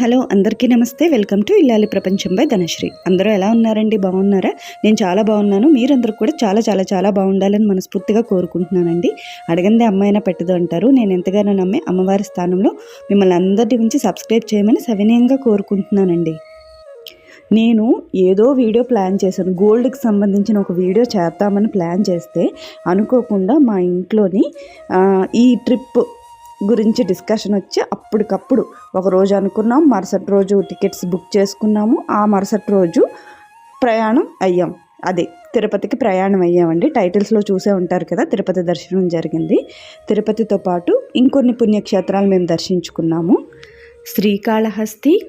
Hello అందరికీ నమస్తే. Welcome to ఇల్లాలి ప్రపంచం బై ధనశ్రీ. అందరూ ఎలా ఉన్నారండి? బాగున్నారా? నేను చాలా బాగున్నాను. మీరందరూ కూడా చాలా చాలా చాలా బాగుండాలని మనస్ఫూర్తిగా కోరుకుంటున్నానండి. అడగందే అమ్మాయినా పెట్టదు అంటారు. నేను ఎంతగానో నమ్మి అమ్మవారి స్థానంలో మిమ్మల్ని అందరి నుంచి సబ్స్క్రైబ్ చేయమని సవినయంగా కోరుకుంటున్నానండి. నేను ఏదో వీడియో ప్లాన్ చేశాను. గోల్డ్కి సంబంధించిన ఒక వీడియో చేద్దామని ప్లాన్ చేస్తే అనుకోకుండా మా ఇంట్లోని ఈ ట్రిప్ గురించి డిస్కషన్ వచ్చి అప్పటికప్పుడు ఒక రోజు అనుకున్నాం మరుసటి రోజు టికెట్స్ బుక్ చేసుకున్నాము. ఆ మరుసటి రోజు ప్రయాణం అయ్యాం. అదే తిరుపతికి ప్రయాణం అయ్యామండి. టైటిల్స్లో చూసే ఉంటారు కదా తిరుపతి దర్శనం జరిగింది. తిరుపతితో పాటు ఇంకొన్ని పుణ్యక్షేత్రాలు మేము దర్శించుకున్నాము. శ్రీకాళహస్తి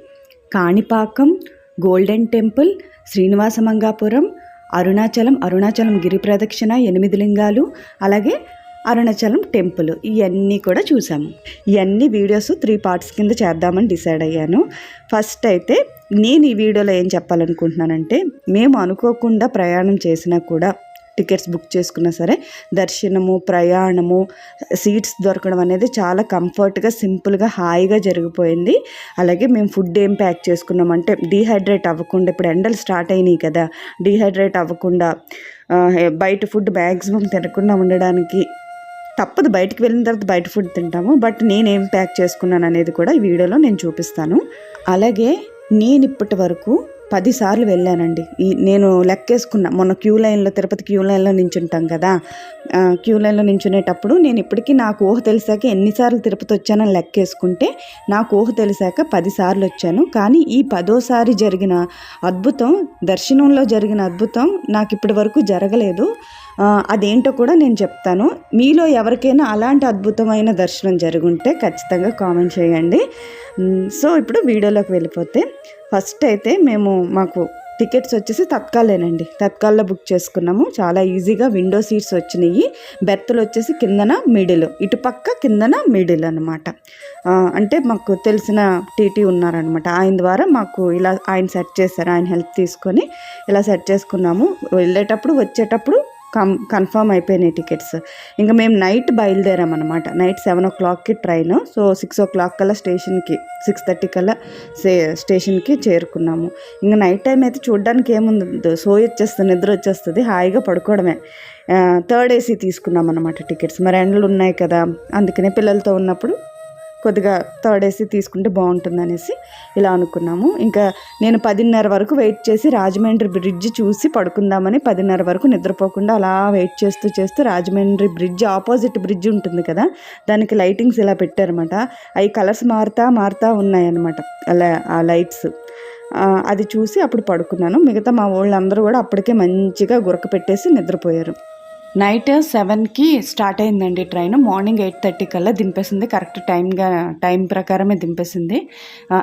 కాణిపాకం గోల్డెన్ టెంపుల్ శ్రీనివాసమంగాపురం అరుణాచలం అరుణాచలం గిరి ప్రదక్షిణ ఎనిమిది లింగాలు అలాగే అరుణాచలం టెంపుల్ ఇవన్నీ కూడా చూసాము. ఇవన్నీ వీడియోస్ త్రీ పార్ట్స్ కింద చేద్దామని డిసైడ్ అయ్యాను. ఫస్ట్ అయితే నేను ఈ వీడియోలో ఏం చెప్పాలనుకుంటున్నానంటే మేము అనుకోకుండా ప్రయాణం చేసినా కూడా టికెట్స్ బుక్ చేసుకున్నా సరే దర్శనము ప్రయాణము సీట్స్ దొరకడం అనేది చాలా కంఫర్ట్గా సింపుల్గా హాయిగా జరిగిపోయింది. అలాగే మేము ఫుడ్ ఏం ప్యాక్ చేసుకున్నామంటే డీహైడ్రేట్ అవ్వకుండా ఇప్పుడు ఎండలు స్టార్ట్ అయినాయి కదా డీహైడ్రేట్ అవ్వకుండా బయట ఫుడ్ మ్యాక్సిమం తినకుండా ఉండడానికి తప్పదు బయటికి వెళ్ళిన తర్వాత బయట ఫుడ్ తింటాము. బట్ నేనేం ప్యాక్ చేసుకున్నాను అనేది కూడా ఈ వీడియోలో నేను చూపిస్తాను. అలాగే నేను ఇప్పటి వరకు పదిసార్లు వెళ్ళానండి. ఈ నేను లెక్కేసుకున్నా మొన్న క్యూ లైన్లో తిరుపతి క్యూ లైన్లో నించుంటాం కదా క్యూ లైన్లో నించునేటప్పుడు నేను ఇప్పటికీ నాకు ఊహ తెలిసాక ఎన్నిసార్లు తిరుపతి వచ్చానని లెక్కేసుకుంటే నాకు ఊహ తెలిసాక పదిసార్లు వచ్చాను. కానీ ఈ పదోసారి జరిగిన అద్భుతం దర్శనంలో జరిగిన అద్భుతం నాకు ఇప్పటి వరకు జరగలేదు. అదేంటో కూడా నేను చెప్తాను. మీలో ఎవరికైనా అలాంటి అద్భుతమైన దర్శనం జరుగుంటే ఖచ్చితంగా కామెంట్ చేయండి. సో ఇప్పుడు వీడియోలోకి వెళ్ళిపోతే ఫస్ట్ అయితే మేము మాకు టికెట్స్ వచ్చేసి తత్కాలేనండి. తత్కాల్లో బుక్ చేసుకున్నాము. చాలా ఈజీగా విండో సీట్స్ వచ్చినాయి. బెర్త్లు వచ్చేసి కిందన మిడిల్. ఇటుపక్క కిందన మిడిల్ అనమాట అంటే మాకు తెలిసిన టీటీ ఉన్నారనమాట ఆయన ద్వారా మాకు ఇలా ఆయన సెట్ చేశారు. ఆయన హెల్ప్ తీసుకొని ఇలా సెట్ చేసుకున్నాము. వెళ్ళేటప్పుడు వచ్చేటప్పుడు కం కన్ఫర్మ్ అయిపోయినాయి టికెట్స్. ఇంకా మేము నైట్ బయలుదేరామన్నమాట నైట్ సెవెన్ ఓ క్లాక్కి train. So six o'clock కల్లా స్టేషన్కి సిక్స్ థర్టీ కల్లా సే స్టేషన్కి చేరుకున్నాము. ఇంకా నైట్ టైం అయితే చూడడానికి ఏముంది సో వచ్చేస్తుంది నిద్ర వచ్చేస్తుంది హాయిగా పడుకోవడమే. థర్డ్ ఏసీ తీసుకున్నాం అనమాట టికెట్స్. మరి ఎండలు ఉన్నాయి కదా అందుకనే పిల్లలతో ఉన్నప్పుడు కొద్దిగా థర్డ్ తీసుకుంటే బాగుంటుందనేసి ఇలా అనుకున్నాము. ఇంకా నేను పదిన్నర వరకు వెయిట్ చేసి రాజమండ్రి బ్రిడ్జ్ చూసి పడుకుందామని పదిన్నర వరకు నిద్రపోకుండా అలా వెయిట్ చేస్తూ చేస్తూ రాజమండ్రి బ్రిడ్జ్ ఆపోజిట్ బ్రిడ్జ్ ఉంటుంది కదా దానికి లైటింగ్స్ ఇలా పెట్టారన్నమాట. అవి కలర్స్ మారుతా మారుతా ఉన్నాయన్నమాట అలా ఆ లైట్స్ అది చూసి అప్పుడు పడుకున్నాను. మిగతా మా వాళ్ళందరూ కూడా అప్పటికే మంచిగా గురక పెట్టేసి నిద్రపోయారు. నైట్ సెవెన్కి స్టార్ట్ అయిందండి ట్రైన్. మార్నింగ్ ఎయిట్ థర్టీ కల్లా దింపేసింది. కరెక్ట్ టైంగా టైం ప్రకారమే దింపేసింది.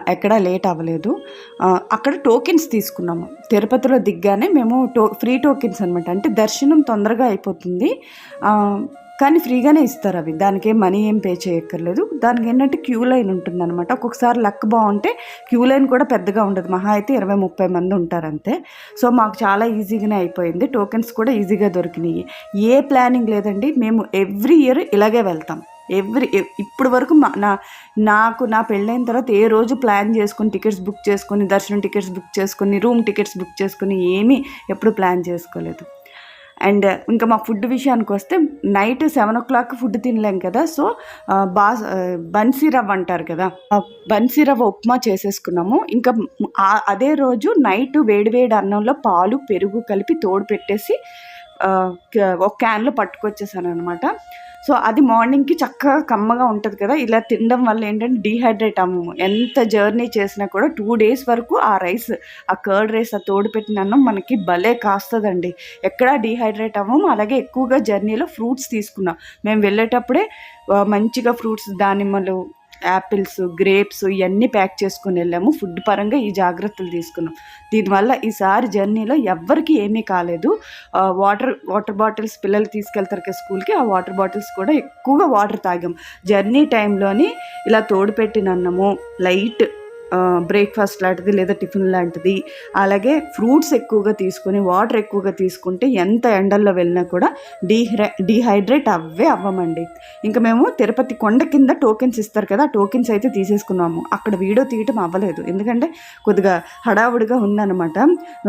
ఎక్కడా లేట్ అవ్వలేదు. అక్కడ టోకెన్స్ తీసుకున్నాము. తిరుపతిలో దిగ్గానే మేము టో ఫ్రీ టోకెన్స్ అనమాట అంటే దర్శనం తొందరగా అయిపోతుంది. కానీ ఫ్రీగానే ఇస్తారు అవి. దానికి ఏం మనీ ఏం పే చేయక్కర్లేదు. దానికి ఏంటంటే క్యూ లైన్ ఉంటుంది అనమాట ఒక్కొక్కసారి లక్ బాగుంటే క్యూ లైన్ కూడా పెద్దగా ఉండదు. మహా అయితే ఇరవై ముప్పై మంది ఉంటారు అంతే సో మాకు చాలా ఈజీగానే అయిపోయింది. టోకెన్స్ కూడా ఈజీగా దొరికినాయి. ఏ ప్లానింగ్ లేదండి. మేము ఎవ్రీ ఇయర్ ఇలాగే వెళ్తాం. ఎవ్రీ ఇప్పుడు వరకు మా నా నాకు నా పెళ్ళైన తర్వాత ఏ రోజు ప్లాన్ చేసుకుని టికెట్స్ బుక్ చేసుకుని దర్శనం టికెట్స్ బుక్ చేసుకుని రూమ్ టికెట్స్ బుక్ చేసుకొని ఏమీ ఎప్పుడు ప్లాన్ చేసుకోలేదు. అండ్ ఇంకా మా ఫుడ్ విషయానికి వస్తే night seven o'clock food తినలేం కదా సో బా బన్సీ రవ్వ అంటారు కదా బన్సీ రవ్వ ఉప్మా చేసేసుకున్నాము. ఇంకా అదే రోజు నైట్ వేడివేడి అన్నంలో పాలు పెరుగు కలిపి తోడు పెట్టేసి ఒక క్యాన్లో పట్టుకొచ్చేసాను అనమాట సో అది మార్నింగ్కి చక్కగా కమ్మగా ఉంటుంది కదా ఇలా తినడం వల్ల ఏంటంటే డీహైడ్రేట్ అవ్వము. ఎంత జర్నీ చేసినా కూడా టూ డేస్ వరకు ఆ రైస్ ఆ కర్డ్ రైస్ ఆ తోడు పెట్టిన అన్నం మనకి భలే కాస్తుందండి. ఎక్కడా డీహైడ్రేట్ అవ్వము అలాగే ఎక్కువగా జర్నీలో ఫ్రూట్స్ తీసుకున్నాం. మేము వెళ్ళేటప్పుడే మంచిగా ఫ్రూట్స్ దానిమ్మలు యాపిల్స్ గ్రేప్స్ ఇవన్నీ ప్యాక్ చేసుకుని వెళ్ళాము. ఫుడ్ పరంగా ఈ జాగ్రత్తలు తీసుకున్నాం. దీనివల్ల ఈసారి జర్నీలో ఎవ్వరికి ఏమీ కాలేదు. వాటర్ వాటర్ బాటిల్స్ పిల్లలు తీసుకెళ్తారు కదా స్కూల్కి ఆ వాటర్ బాటిల్స్ కూడా ఎక్కువగా వాటర్ తాగాం. జర్నీ టైంలోని ఇలా తోడు పెట్టినన్నము లైట్ బ్రేక్ఫాస్ట్ లాంటిది లేదా టిఫిన్ లాంటిది. అలాగే ఫ్రూట్స్ ఎక్కువగా తీసుకొని వాటర్ ఎక్కువగా తీసుకుంటే ఎంత ఎండల్లో వెళ్ళినా కూడా డీహై డీహైడ్రేట్ అవ్వే అవ్వమండి. ఇంకా మేము తిరుపతి కొండ కింద టోకెన్స్ ఇస్తారు కదా ఆ టోకెన్స్ అయితే తీసేసుకున్నాము. అక్కడ వీడియో తీయటం అవ్వలేదు. ఎందుకంటే కొద్దిగా హడావుడిగా ఉందన్నమాట.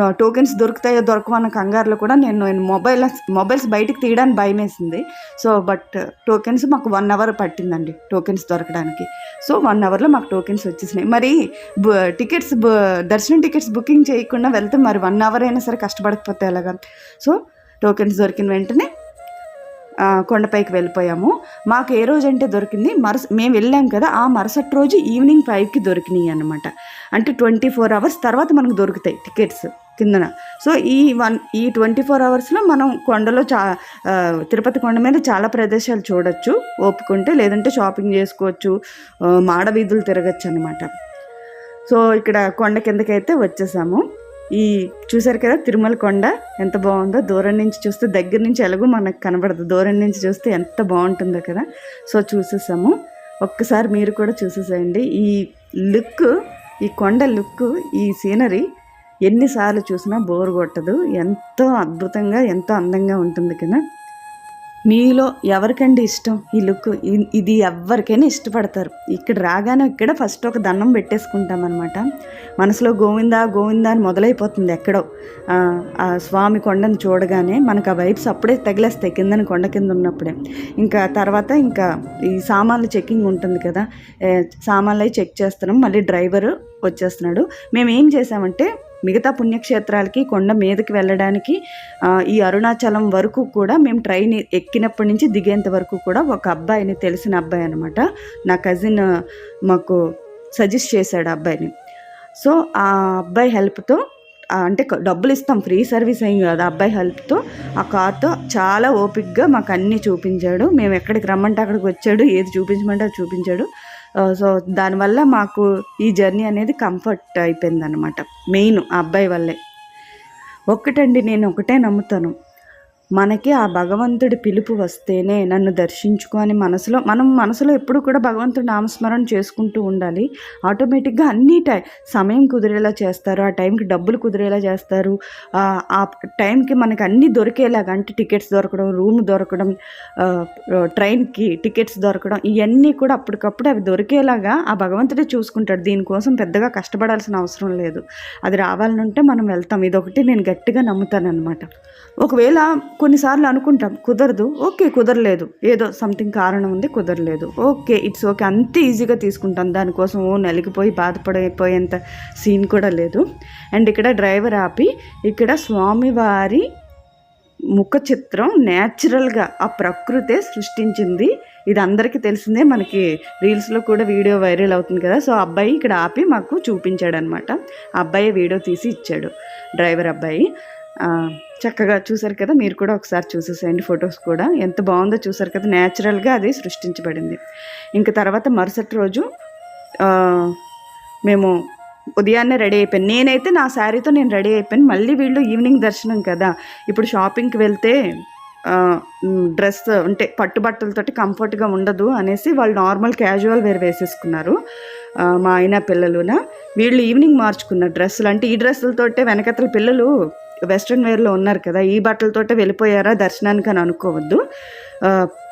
టోకెన్స్ దొరుకుతాయో దొరకవన్న కంగారులో కూడా నేను నేను మొబైల్ మొబైల్స్ బయటికి తీయడానికి భయం వేసింది సో బట్ టోకెన్స్ మాకు వన్ అవర్ పట్టిందండి టోకెన్స్ దొరకడానికి. సో వన్ అవర్లో మాకు టోకెన్స్ వచ్చేసినాయి. మరి టికెట్స్ దర్శనం టికెట్స్ బుకింగ్ చేయకుండా వెళ్తే మరి వన్ అవర్ అయినా సరే కష్టపడకపోతే ఎలాగా? సో టోకెన్స్ దొరికిన వెంటనే కొండపైకి వెళ్ళిపోయాము. మాకు ఏ రోజు అంటే దొరికింది మరుస మేము వెళ్ళాం కదా ఆ మరుసటి రోజు ఈవినింగ్ ఫైవ్కి దొరికినాయి అనమాట అంటే ట్వంటీ ఫోర్ అవర్స్ తర్వాత మనకు దొరుకుతాయి టికెట్స్ కిందన. సో ఈ వన్ ఈ ట్వంటీ ఫోర్ అవర్స్లో మనం కొండలో చా తిరుపతి కొండ మీద చాలా ప్రదేశాలు చూడొచ్చు ఓపుకుంటే లేదంటే షాపింగ్ చేసుకోవచ్చు మాడ వీధులు తిరగచ్చు అనమాట సో ఇక్కడ కొండ కిందకైతే వచ్చేసాము. ఈ చూసారు కదా తిరుమల కొండ ఎంత బాగుందో? దూరం నుంచి చూస్తే దగ్గర నుంచి ఎలాగో మనకు కనబడదు. దూరం నుంచి చూస్తే ఎంత బాగుంటుందో కదా? సో చూసేసాము. ఒక్కసారి మీరు కూడా చూసేసేయండి. ఈ లుక్ ఈ కొండ లుక్ ఈ సీనరీ ఎన్నిసార్లు చూసినా బోర్ కొట్టదు. ఎంతో అద్భుతంగా ఎంతో అందంగా ఉంటుంది కదా? మీలో ఎవరికండి ఇష్టం? ఈ లుక్ ఇది ఎవరికైనా ఇష్టపడతారు. ఇక్కడ రాగానే ఇక్కడ ఫస్ట్ ఒక దండం పెట్టేసుకుంటాం అనమాట మనసులో గోవిందా గోవిందా అని మొదలైపోతుంది ఎక్కడో. ఆ, స్వామి కొండను చూడగానే మనకు ఆ వైబ్స్ అప్పుడే తగిలేస్తాయి కిందని కొండ కింద ఉన్నప్పుడే. ఇంకా తర్వాత ఇంకా ఈ సామాన్లు చెక్కింగ్ ఉంటుంది కదా. సామాన్లు అవి చెక్ చేస్తున్నాం. మళ్ళీ డ్రైవర్ వచ్చేస్తున్నాడు. మేము ఏం చేసామంటే మిగతా పుణ్యక్షేత్రాలకి కొండ మీదకి వెళ్ళడానికి ఈ అరుణాచలం వరకు కూడా మేము ట్రైన్ ఎక్కినప్పటి నుంచి దిగేంత వరకు కూడా ఒక అబ్బాయిని తెలిసిన అబ్బాయి అనమాట నా కజిన్ మాకు సజెస్ట్ చేశాడు ఆ అబ్బాయిని. సో ఆ అబ్బాయి హెల్ప్తో అంటే డబ్బులు ఇస్తాం ఫ్రీ సర్వీస్ అయ్యి కాదు. ఆ అబ్బాయి హెల్ప్తో ఆ కార్తో చాలా ఓపిక్గా మాకు అన్నీ చూపించాడు. మేము ఎక్కడికి రమ్మంటే అక్కడికి వచ్చాడు. ఏది చూపించమంటే అది చూపించాడు. సో దానివల్ల మాకు ఈ జర్నీ అనేది కంఫర్ట్ అయిపోయింది అనమాట మెయిన్ ఆ అబ్బాయి వల్లే. ఒక్కటండి నేను ఒకటే నమ్ముతాను. మనకి ఆ భగవంతుడి పిలుపు వస్తేనే నన్ను దర్శించుకో అని మనసులో మనం మనసులో ఎప్పుడు కూడా భగవంతుడి నామస్మరణ చేసుకుంటూ ఉండాలి. ఆటోమేటిక్గా అన్ని టై సమయం కుదిరేలా చేస్తారు. ఆ టైంకి డబ్బులు కుదిరేలా చేస్తారు. ఆ టైంకి మనకి అన్నీ దొరికేలాగా అంటే టికెట్స్ దొరకడం రూమ్ దొరకడం ట్రైన్కి టికెట్స్ దొరకడం ఇవన్నీ కూడా అప్పటికప్పుడు అవి దొరికేలాగా ఆ భగవంతుడే చూసుకుంటాడు. దీనికోసం పెద్దగా కష్టపడాల్సిన అవసరం లేదు. అది రావాలనుంటే మనం వెళ్తాం. ఇదొకటి నేను గట్టిగా నమ్ముతాను అనమాట ఒకవేళ కొన్నిసార్లు అనుకుంటాం కుదరదు. ఓకే కుదరలేదు. ఏదో సంథింగ్ కారణం ఉంది కుదరలేదు. ఓకే ఇట్స్ ఓకే అంత ఈజీగా తీసుకుంటాం. దానికోసం ఓ నలిగిపోయి బాధపడిపోయేంత సీన్ కూడా లేదు. అండ్ ఇక్కడ డ్రైవర్ ఆపి ఇక్కడ స్వామివారి ముఖ చిత్రం న్యాచురల్గా ఆ ప్రకృతే సృష్టించింది. ఇది అందరికీ తెలిసిందే. మనకి రీల్స్లో కూడా వీడియో వైరల్ అవుతుంది కదా. సో అబ్బాయి ఇక్కడ ఆపి మాకు చూపించాడు అనమాట అబ్బాయి వీడియో తీసి ఇచ్చాడు. డ్రైవర్ అబ్బాయి చక్కగా చూసారు కదా మీరు కూడా ఒకసారి చూసేసేయండి ఫొటోస్ కూడా. ఎంత బాగుందో చూసారు కదా న్యాచురల్గా అది సృష్టించబడింది. ఇంకా తర్వాత మరుసటి రోజు మేము ఉదయాన్నే రెడీ అయిపోయాను నేనైతే నా శారీతో నేను రెడీ అయిపోయాను. మళ్ళీ వీళ్ళు ఈవినింగ్ దర్శనం కదా. ఇప్పుడు షాపింగ్కి వెళ్తే డ్రెస్ అంటే పట్టుబట్టలతోటి కంఫర్ట్గా ఉండదు అనేసి వాళ్ళు నార్మల్ క్యాజువల్ వేర్ వేసేసుకున్నారు. మా ఆయన పిల్లలున. వీళ్ళు ఈవినింగ్ మార్చుకున్నారు డ్రెస్సులు. అంటే ఈ డ్రెస్సులతోటే వెనకతల పిల్లలు వెస్ట్రన్ వేర్లో ఉన్నారు కదా ఈ బట్టలతోటే వెళ్ళిపోయారా దర్శనానికి అని అనుకోవద్దు.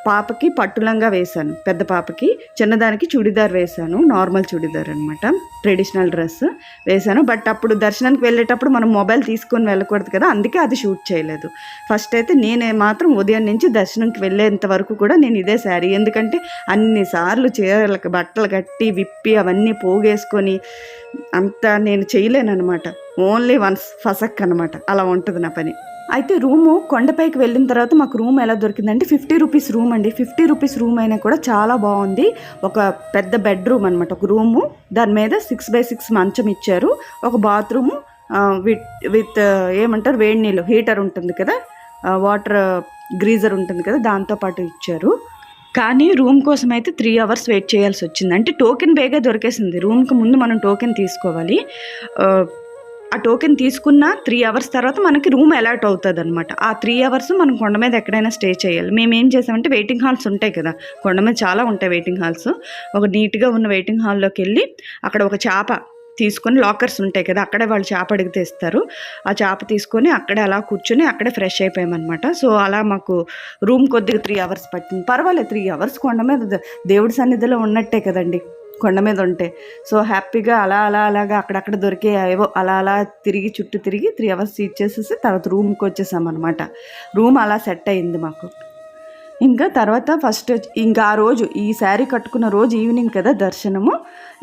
పాపకి పట్టులంగా వేశాను. పెద్ద పాపకి చిన్నదానికి చుడిదార్ వేశాను. నార్మల్ చుడిదార్ అనమాట ట్రెడిషనల్ డ్రెస్ వేశాను. బట్ అప్పుడు దర్శనానికి వెళ్ళేటప్పుడు మనం మొబైల్ తీసుకొని వెళ్ళకూడదు కదా. అందుకే అది షూట్ చేయలేదు. ఫస్ట్ అయితే నేనే మాత్రం ఉదయం నుంచి దర్శనంకి వెళ్ళేంత వరకు కూడా నేను ఇదే శారీ. ఎందుకంటే అన్నిసార్లు చీరలకు బట్టలు కట్టి విప్పి అవన్నీ పోగేసుకొని అంత నేను చేయలేను అనమాట ఓన్లీ వన్స్ ఫసక్ అనమాట అలా ఉంటుంది నా పని. అయితే రూము కొండపైకి వెళ్ళిన తర్వాత మాకు రూమ్ ఎలా దొరికిందంటే ఫిఫ్టీ రూపీస్ రూమ్ అండి. ఫిఫ్టీ రూపీస్ రూమ్ అయినా కూడా చాలా బాగుంది. ఒక పెద్ద బెడ్రూమ్ అనమాట ఒక రూము. దాని మీద సిక్స్ బై సిక్స్ మంచం ఇచ్చారు. ఒక బాత్రూము విత్ విత్ ఏమంటారు వేడి నీళ్ళు హీటర్ ఉంటుంది కదా వాటర్ గ్రీజర్ ఉంటుంది కదా దాంతో పాటు ఇచ్చారు. కానీ రూమ్ కోసం అయితే త్రీ అవర్స్ వెయిట్ చేయాల్సి వచ్చింది. అంటే టోకెన్ బేగా దొరికేసింది. రూమ్కి ముందు మనం టోకెన్ తీసుకోవాలి. ఆ, టోకెన్ తీసుకున్న త్రీ అవర్స్ తర్వాత మనకి రూమ్ అలాట్ అవుతుంది అనమాట ఆ త్రీ అవర్స్ మనం కొండ మీద ఎక్కడైనా స్టే చేయాలి. మేము ఏం చేసామంటే వెయిటింగ్ హాల్స్ ఉంటాయి కదా. కొండ మీద చాలా ఉంటాయి వెయిటింగ్ హాల్స్ ఒక నీట్గా ఉన్న వెయిటింగ్ హాల్లోకి వెళ్ళి అక్కడ ఒక చేప తీసుకొని లాకర్స్ ఉంటాయి కదా అక్కడే వాళ్ళు చేప అడిగితే ఇస్తారు. ఆ చేప తీసుకొని అక్కడే అలా కూర్చొని అక్కడే ఫ్రెష్ అయిపోయామన్నమాట. సో అలా మాకు రూమ్ కొద్దిగా త్రీ అవర్స్ పట్టింది. పర్వాలేదు త్రీ అవర్స్ కొండ మీద దేవుడి సన్నిధిలో ఉన్నట్టే కదండి. కొండ మీద ఉంటే. సో హ్యాపీగా అలా అలా అలాగా అక్కడక్కడ దొరికే ఏవో అలా అలా తిరిగి చుట్టూ తిరిగి త్రీ అవర్స్ ఇచ్చేసేసి తర్వాత రూమ్కి వచ్చేసాం అనమాట రూమ్ అలా సెట్ అయింది మాకు. ఇంకా తర్వాత ఫస్ట్ ఇంకా ఆ రోజు ఈ శారీ కట్టుకున్న రోజు ఈవినింగ్ కదా దర్శనము.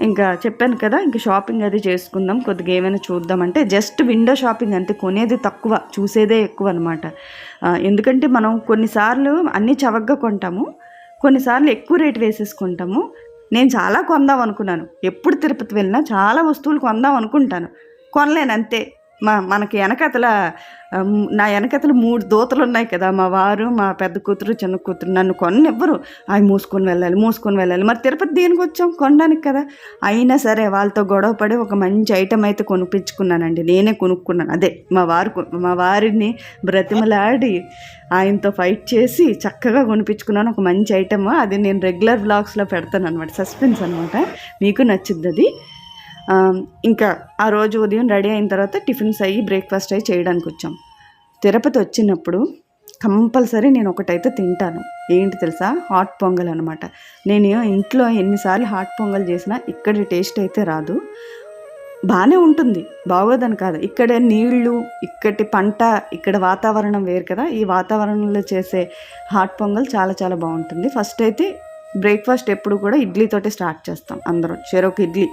ఇంకా చెప్పాను కదా ఇంకా షాపింగ్ అది చేసుకుందాం కొద్దిగా ఏమైనా చూద్దామంటే జస్ట్ విండో షాపింగ్ అంతే కొనేది తక్కువ చూసేదే ఎక్కువ అనమాట ఎందుకంటే మనం కొన్నిసార్లు అన్నీ చవకగా కొంటాము కొన్నిసార్లు ఎక్కువ రేట్ వేసేసుకుంటాము నేను చాలా కొందాం అనుకున్నాను. ఎప్పుడు తిరుపతి వెళ్ళినా చాలా వస్తువులు కొందాం అనుకుంటాను. కొనలేను అంతే. మా మనకి వెనకతల నా వెనకతలు మూడు దూతలు ఉన్నాయి కదా. మా వారు మా పెద్ద కూతురు చిన్న కూతురు నన్ను కొన్నెవ్వరు. అవి మూసుకొని వెళ్ళాలి మూసుకొని వెళ్ళాలి. మరి తిరుపతి దేనికి వచ్చాం? కొనడానికి కదా. అయినా సరే వాళ్ళతో గొడవ పడి ఒక మంచి ఐటెం అయితే కొనిపించుకున్నానండి. నేనే కొనుక్కున్నాను. అదే మా వారు మా వారిని బ్రతిమలాడి ఆయనతో ఫైట్ చేసి చక్కగా కొనిపించుకున్నాను. ఒక మంచి ఐటమ్ అది నేను రెగ్యులర్ బ్లాగ్స్లో పెడతాను అనమాట సస్పెన్స్ అనమాట మీకు నచ్చుద్ది అది ఇంకా ఆ రోజు ఉదయం రెడీ అయిన తర్వాత టిఫిన్స్ అయ్యి బ్రేక్ఫాస్ట్ అయ్యి చేయడానికి వచ్చాం. తిరుపతి వచ్చినప్పుడు కంపల్సరీ నేను ఒకటైతే తింటాను. ఏంటి తెలుసా? హాట్ పొంగల్ అనమాట నేను ఇంట్లో ఎన్నిసార్లు హాట్ పొంగల్ చేసినా ఇక్కడి టేస్ట్ అయితే రాదు. బాగానే ఉంటుంది. బాగోదని కాదు. ఇక్కడ నీళ్ళు ఇక్కడి పంట ఇక్కడ వాతావరణం వేరు కదా. ఈ వాతావరణంలో చేసే హాట్ పొంగల్ చాలా చాలా బాగుంటుంది. ఫస్ట్ అయితే బ్రేక్ఫాస్ట్ ఎప్పుడు కూడా ఇడ్లీతోటే స్టార్ట్ చేస్తాం అందరం. చెరొక ఇడ్లీ.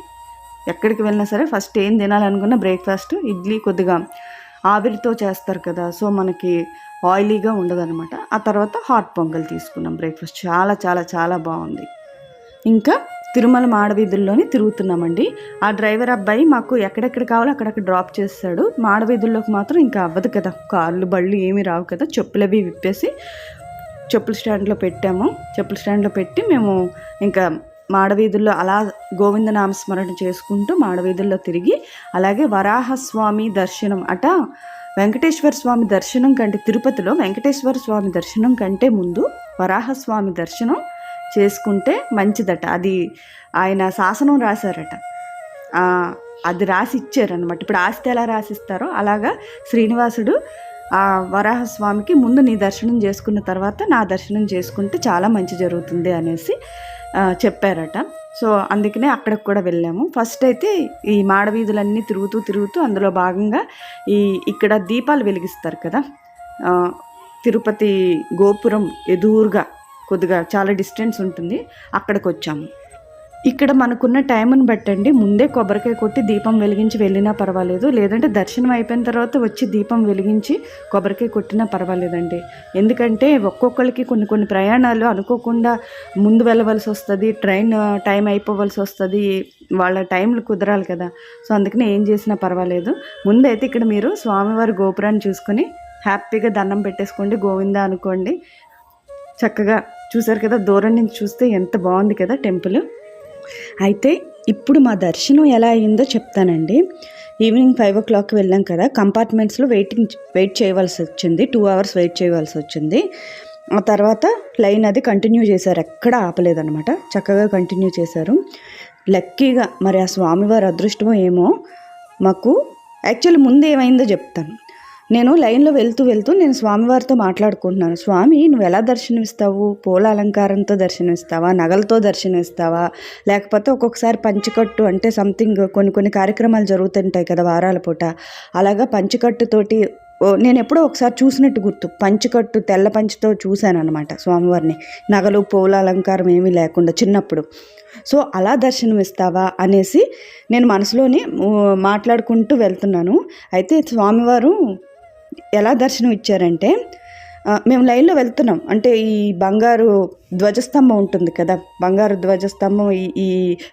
ఎక్కడికి వెళ్ళినా సరే ఫస్ట్ ఏం తినాలనుకున్న బ్రేక్ఫాస్ట్ ఇడ్లీ కొద్దిగా ఆవిరితో చేస్తారు కదా సో మనకి ఆయిలీగా ఉండదన్నమాట. ఆ తర్వాత హాట్ పొంగల్ తీసుకున్నాం బ్రేక్ఫాస్ట్. చాలా చాలా చాలా బాగుంది. ఇంకా తిరుమల మాడవీధుల్లోని తిరుగుతున్నామండి. ఆ డ్రైవర్ అబ్బాయి మాకు ఎక్కడెక్కడ కావాలో అక్కడక్కడ డ్రాప్ చేస్తాడు. మాడవీధుల్లోకి మాత్రం ఇంకా అవ్వదు కదా. కార్లు బళ్ళు ఏమీ రావు కదా. చెప్పులు అవి విప్పేసి చెప్పుల స్టాండ్లో పెట్టాము. చెప్పుల స్టాండ్లో పెట్టి మేము ఇంకా మాడవీధుల్లో అలా గోవింద నామస్మరణ చేసుకుంటూ మాడవీధుల్లో తిరిగి అలాగే వరాహస్వామి దర్శనం అట వెంకటేశ్వర స్వామి దర్శనం కంటే తిరుపతిలో వెంకటేశ్వర స్వామి దర్శనం కంటే ముందు వరాహస్వామి దర్శనం చేసుకుంటే మంచిదట. అది ఆయన శాసనం రాశారట. అది రాసి ఇచ్చారనమాట ఇప్పుడు ఆస్తి ఎలా రాసిస్తారో అలాగా శ్రీనివాసుడు ఆ వరాహస్వామికి ముందు నీ దర్శనం చేసుకున్న తర్వాత నా దర్శనం చేసుకుంటే చాలా మంచి జరుగుతుంది అనేసి చెప్పారట. సో అందుకనే అక్కడికి కూడా వెళ్ళాము. ఫస్ట్ అయితే ఈ మాడవీధులన్నీ తిరుగుతూ తిరుగుతూ అందులో భాగంగా ఈ ఇక్కడ దీపాలు వెలిగిస్తారు కదా. తిరుపతి గోపురం ఎదురుగా కొద్దిగా చాలా డిస్టెన్స్ ఉంటుంది. అక్కడికి వచ్చాము. ఇక్కడ మనకున్న టైంని బట్టండి. ముందే కొబ్బరికాయ కొట్టి దీపం వెలిగించి వెళ్ళినా పర్వాలేదు. లేదంటే దర్శనం అయిపోయిన తర్వాత వచ్చి దీపం వెలిగించి కొబ్బరికాయ కొట్టినా పర్వాలేదండి. ఎందుకంటే ఒక్కొక్కరికి కొన్ని కొన్ని ప్రయాణాలు అనుకోకుండా ముందు వెళ్ళవలసి వస్తుంది ట్రైన్ టైం అయిపోవలసి వస్తుంది వాళ్ళ టైంలు కుదరాలి కదా. సో అందుకని ఏం చేసినా పర్వాలేదు. ముందైతే ఇక్కడ మీరు స్వామివారి గోపురాన్ని చూసుకొని హ్యాపీగా దండం పెట్టేసుకోండి. గోవిందా అనుకోండి. చక్కగా చూసారు కదా దూరం నుంచి చూస్తే ఎంత బాగుంది కదా టెంపుల్. అయితే ఇప్పుడు మా దర్శనం ఎలా అయిందో చెప్తానండి. ఈవినింగ్ ఫైవ్ ఓ క్లాక్కి వెళ్ళాం కదా కంపార్ట్మెంట్స్లో వెయిటింగ్ వెయిట్ చేయవలసి వచ్చింది. టూ అవర్స్ వెయిట్ చేయవలసి వచ్చింది. ఆ తర్వాత లైన్ అది కంటిన్యూ చేశారు. ఎక్కడ ఆపలేదన్నమాట. చక్కగా కంటిన్యూ చేశారు. లక్కీగా మరి ఆ స్వామివారి అదృష్టమో ఏమో మాకు యాక్చువల్లీ ముందు ఏమైందో చెప్తాను. నేను లైన్లో వెళ్తూ వెళ్తూ నేను స్వామివారితో మాట్లాడుకుంటున్నాను. స్వామి నువ్వు ఎలా దర్శనమిస్తావు? పూల అలంకారంతో దర్శనమిస్తావా? నగలతో దర్శనమిస్తావా? లేకపోతే ఒక్కొక్కసారి పంచకట్టు అంటే సంథింగ్ కొన్ని కొన్ని కార్యక్రమాలు జరుగుతుంటాయి కదా వారాల పూట. అలాగా పంచకట్టుతోటి నేను ఎప్పుడో ఒకసారి చూసినట్టు గుర్తు. పంచకట్టు తెల్ల పంచితో చూశాను అనమాట స్వామివారిని. నగలు పూల అలంకారం ఏమీ లేకుండా చిన్నప్పుడు. సో అలా దర్శనం ఇస్తావా అనేసి నేను మనసులోనే మాట్లాడుకుంటూ వెళ్తున్నాను. అయితే స్వామివారు ఎలా దర్శనం ఇచ్చారంటే మేము లైన్లో వెళ్తున్నాం. అంటే ఈ బంగారు ధ్వజస్తంభం ఉంటుంది కదా బంగారు ధ్వజస్తంభం ఈ ఈ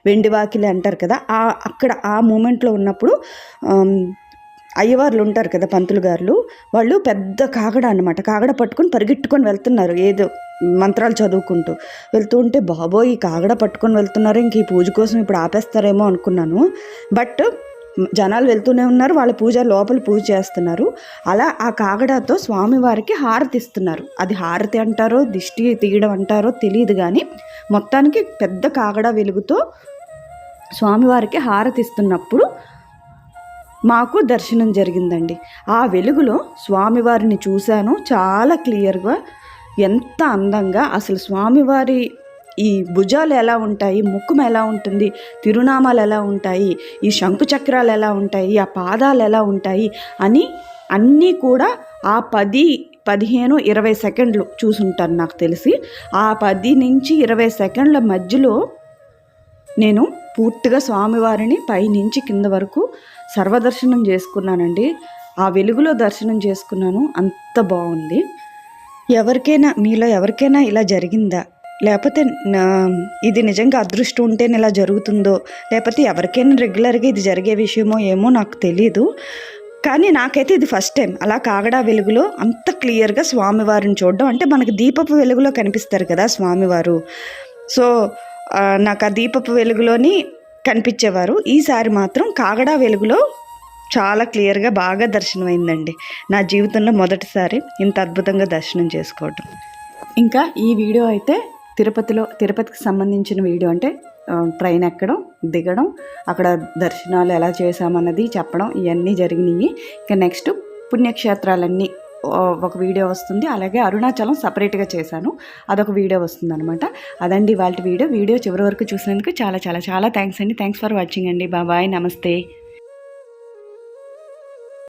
వెండి వాకిలి అంటారు కదా ఆ అక్కడ ఆ మూమెంట్లో ఉన్నప్పుడు అయ్యవార్లు ఉంటారు కదా పంతులు గారులు వాళ్ళు పెద్ద కాగడ అన్నమాట కాగడ పట్టుకొని పరిగెట్టుకొని వెళ్తున్నారు ఏదో మంత్రాలు చదువుకుంటూ. వెళ్తూ ఉంటే బాబోయ్ ఈ కాగడ పట్టుకొని వెళ్తున్నారు ఇంక ఈ పూజ కోసం ఇప్పుడు ఆపేస్తారేమో అనుకున్నాను. బట్ జనాలు వెళ్తూనే ఉన్నారు వాళ్ళ పూజ లోపల పూజ చేస్తున్నారు. అలా ఆ కాగడాతో స్వామివారికి హారతి ఇస్తున్నారు. అది హారతి అంటారో దిష్టి తీయడం అంటారో తెలియదు కానీ మొత్తానికి పెద్ద కాగడా వెలుగుతో స్వామివారికి హారతి ఇస్తున్నప్పుడు మాకు దర్శనం జరిగిందండి. ఆ వెలుగులో స్వామివారిని చూశాను. చాలా క్లియర్గా ఎంత అందంగా అసలు స్వామివారి ఈ భుజాలు ఎలా ఉంటాయి ముఖం ఎలా ఉంటుంది తిరునామాలు ఎలా ఉంటాయి ఈ శంకు చక్రాలు ఎలా ఉంటాయి ఆ పాదాలు ఎలా ఉంటాయి అని అన్నీ కూడా ఆ పది పదిహేను ఇరవై సెకండ్లు చూసుంటాను నాకు తెలిసి. ఆ పది నుంచి ఇరవై సెకండ్ల మధ్యలో నేను పూర్తిగా స్వామివారిని పైనుంచి కింద వరకు సర్వదర్శనం చేసుకున్నానండి. ఆ వెలుగులో దర్శనం చేసుకున్నాను. అంత బాగుంది. ఎవరికైనా మీలో ఎవరికైనా ఇలా జరిగిందా? లేకపోతే ఇది నిజంగా అదృష్టం ఉంటేనే ఇలా జరుగుతుందో లేకపోతే ఎవరికైనా రెగ్యులర్గా ఇది జరిగే విషయమో ఏమో నాకు తెలియదు కానీ నాకైతే ఇది ఫస్ట్ టైం. అలా కాగడా వెలుగులో అంత క్లియర్గా స్వామివారిని చూడడం. అంటే మనకి దీపపు వెలుగులో కనిపిస్తారు కదా స్వామివారు. సో నాకు ఆ దీపపు వెలుగులోని కనిపించేవారు. ఈసారి మాత్రం కాగడా వెలుగులో చాలా క్లియర్గా బాగా దర్శనమైందండి. నా జీవితంలో మొదటిసారి ఇంత అద్భుతంగా దర్శనం చేసుకోవటం. ఇంకా ఈ వీడియో అయితే తిరుపతిలో తిరుపతికి సంబంధించిన వీడియో అంటే ట్రైన్ ఎక్కడం దిగడం అక్కడ దర్శనాలు ఎలా చేసామన్నది చెప్పడం ఇవన్నీ జరిగినాయి ఇంకా నెక్స్ట్ పుణ్యక్షేత్రాలన్నీ ఒక వీడియో వస్తుంది. అలాగే అరుణాచలం సపరేట్గా చేశాను. అదొక వీడియో వస్తుంది అనమాట అదండి వాళ్ళ వీడియో. వీడియో చివరి వరకు చూసినందుకు చాలా చాలా చాలా థ్యాంక్స్ అండి. థ్యాంక్స్ ఫర్ వాచింగ్ అండి. బాబాయ్ నమస్తే.